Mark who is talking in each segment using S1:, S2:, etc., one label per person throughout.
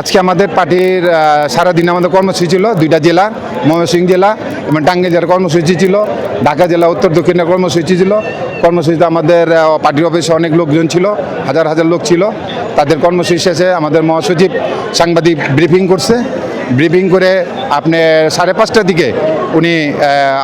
S1: আজকে আমাদের পার্টির সারাদিন আমাদের কর্মসূচি ছিল, দুইটা জেলা, ময়মনসিংহ জেলা এবং টাঙ্গাইল জেলার কর্মসূচি ছিল, ঢাকা জেলা, উত্তর দক্ষিণের কর্মসূচি ছিল। কর্মসূচিতে আমাদের পার্টির অফিসে অনেক লোকজন ছিল, হাজার হাজার লোক ছিল। তাদের কর্মসূচি শেষে আমাদের মহাসচিব সাংবাদিক ব্রিফিং করছে। ব্রিফিং করে আপনি সাড়ে পাঁচটার দিকে উনি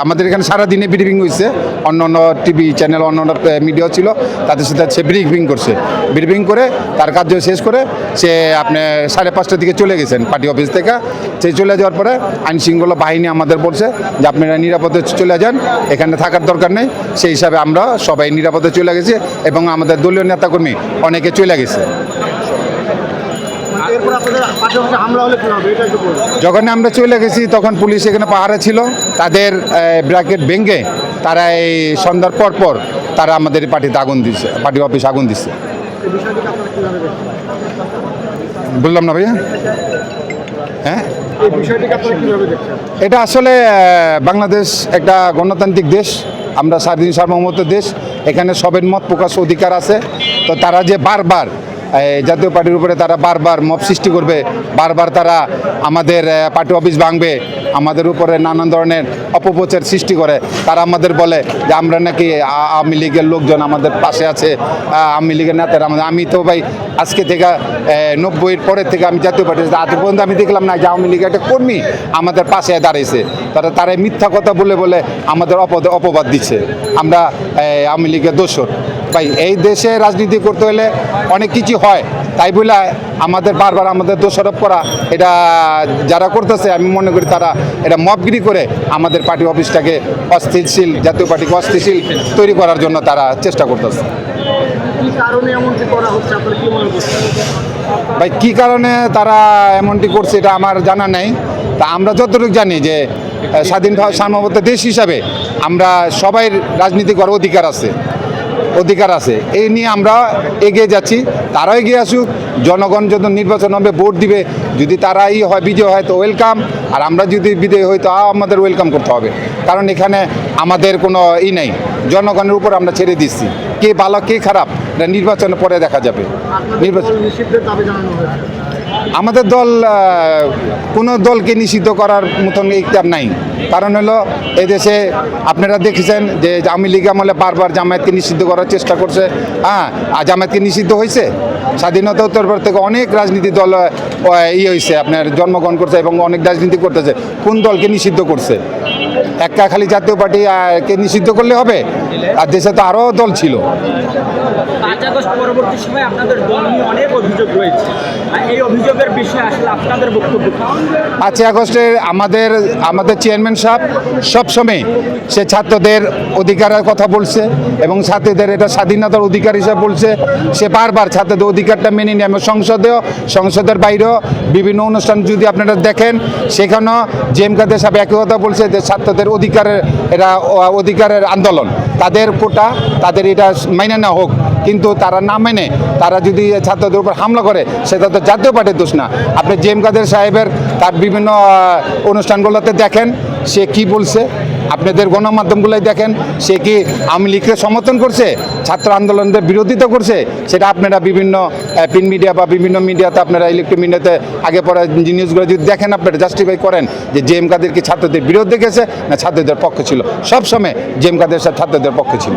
S1: আমাদের এখানে সারাদিনে ব্রিফিং হয়েছে অন্য অন্য টিভি চ্যানেল, অন্য অন্য মিডিয়া ছিল। তাদের সাথে সে ব্রিফিং করছে। ব্রিফিং করে তার কার্য শেষ করে সে আপনি সাড়ে পাঁচটার দিকে চলে গেছেন পার্টি অফিস থেকে। সে চলে যাওয়ার পরে আইন শৃঙ্খলা বাহিনী আমাদের বলছে যে আপনারা নিরাপদে চলে যান, এখানে থাকার দরকার নেই। সেই হিসাবে আমরা সবাই নিরাপদে চলে গেছি এবং আমাদের দলীয় নেতাকর্মী অনেকে চলে গেছে
S2: মানে এরপর আপনাদের পাশাপাশি হামলা হলে কি হবে এটা একটু বলুন
S1: যখন আমরা চলে গেছি তখন পুলিশ এখানে পাহারা ছিল। তাদের ব্র্যাকেট ভেঙে তারা এই সন্ধ্যার পর পর তারা আমাদের পার্টিতে আগুন দিচ্ছে পার্টি অফিস আগুন দিচ্ছে বললাম না ভাইয়া? হ্যাঁ? এটা আসলে বাংলাদেশ একটা গণতান্ত্রিক দেশ। আমরা স্বাধীন সার্বভৌমত্ব দেশ। এখানে সবের মত প্রকাশ অধিকার আছে। তো তারা যে বারবার জাতীয় পার্টির উপরে তারা বারবার মপ সৃষ্টি করবে, বারবার তারা আমাদের পার্টি অফিস ভাঙবে, আমাদের উপরে নানান ধরনের অপপ্রচার সৃষ্টি করে। তারা আমাদের বলে যে, আমরা নাকি আওয়ামী লীগের লোকজন আমাদের পাশে আছে আওয়ামী লীগের নেতারা আমাদের আমি তো ভাই আজকে থেকে নব্বইয়ের পরের থেকে আমি জাতীয় পার্টি আজ পর্যন্ত আমি দেখলাম না যে, আওয়ামী লীগের একটা কর্মী আমাদের পাশে দাঁড়িয়েছে। তারা তারা মিথ্যা কথা বলে বলে আমাদের অপদ, অপবাদ দিচ্ছে। আমরা আওয়ামী লীগের দোষর। ভাই এই দেশে রাজনীতি করতে হলে অনেক কিছু হয়। তাই বলে আমাদের বারবার আমাদের দোষারোপ করা এটা যারা করতেছে আমি মনে করি তারা এটা মবগিরি করে আমাদের পার্টি অফিসটাকে অস্থিরশীল জাতীয় পার্টিকে অস্থিরশীল তৈরি করার জন্য তারা চেষ্টা করতেছে। ভাই কী কারণে তারা এমনটি করছে এটা আমার জানা নেই। তা আমরা যতটুকু জানি যে স্বাধীন সার্বভৌমত্ব দেশ হিসাবে আমরা সবাই রাজনীতি করার অধিকার আছে। অধিকার আছে। এই নিয়ে আমরা এগিয়ে যাচ্ছি। তারাও এগিয়ে আসুক। জনগণ যত নির্বাচন হবে, ভোট দিবে। যদি তারাই হয়, বিজয় হয়, তো ওয়েলকাম আর আমরা যদি বিজয় হই, তো আমাদের ওয়েলকাম করতে হবে। কারণ এখানে আমাদের কোনো ই নেই। জনগণের উপর আমরা ছেড়ে দিচ্ছি। কে ভালো, কে খারাপ নির্বাচনের পরে দেখা যাবে। নির্বাচন আমাদের দল কোনো দলকে নিষিদ্ধ করার মতন ইকতার নাই। কারণ হলো, এদেশে আপনারা দেখেছেন যে আওয়ামী লীগ আমলে বারবার জামায়াতকে নিষিদ্ধ করার চেষ্টা করছে। হ্যাঁ আর জামায়াতকে নিষিদ্ধ হয়েছে। স্বাধীনতা উত্তর পর থেকে অনেক রাজনীতি দল ই হয়েছে আপনার জন্মগ্রহণ করছে এবং অনেক রাজনীতি করতেছে। কোন দলকে নিষিদ্ধ করছে? একটা খালি জাতীয় পার্টি কে নিষিদ্ধ করলে হবে? আর দেশে তো আরও দল ছিল।
S3: পাঁচ আগস্ট পরবর্তী সময় আপনাদের দল নিয়ে অনেক অভিযোগ রয়েছে। এই অভিযোগের বিষয়ে আসলে আপনাদের বক্তব্য
S1: পাঁচই আগস্টে আমাদের আমাদের চেয়ারম্যান সাহেব সবসময় সে ছাত্রদের অধিকারের কথা বলছে এবং ছাত্রীদের এটা স্বাধীনতার অধিকার হিসেবে বলছে। সে বারবার ছাত্রদের অধিকারটা মেনে নিয়ে। এবং সংসদেও সংসদের বাইরেও বিভিন্ন অনুষ্ঠান যদি আপনারা দেখেন সেখানেও জেম কাদের সাহেব একই কথা বলছে যে ছাত্রদের অধিকারের এরা অধিকারের আন্দোলন। তাদের কোটা, তাদের এটা মাইনে না হোক, কিন্তু তারা না মেনে, তারা যদি ছাত্রদের উপর হামলা করে, সেটা তো জাতীয় পার্টির দোষ না। আপনি জেম কাদের সাহেবের তার বিভিন্ন অনুষ্ঠানগুলোতে দেখেন, সে কি বলছে? আপনাদের গণমাধ্যমগুলোই দেখেন, সে কি আওয়ামী লীগকে সমর্থন করছে? ছাত্র আন্দোলনদের বিরোধিতা করছে? সেটা আপনারা বিভিন্ন প্রিন্ট মিডিয়া বা বিভিন্ন মিডিয়াতে আপনারা ইলেকট্রিক মিডিয়াতে আগে পরে নিউজগুলো যদি দেখেন, আপনারা জাস্টিফাই করেন যে জেম কাদের কি ছাত্রদের বিরোধে গেছে, না ছাত্রদের পক্ষে ছিল? সবসময় জেম কাদের সাথে ছাত্রদের পক্ষে ছিল।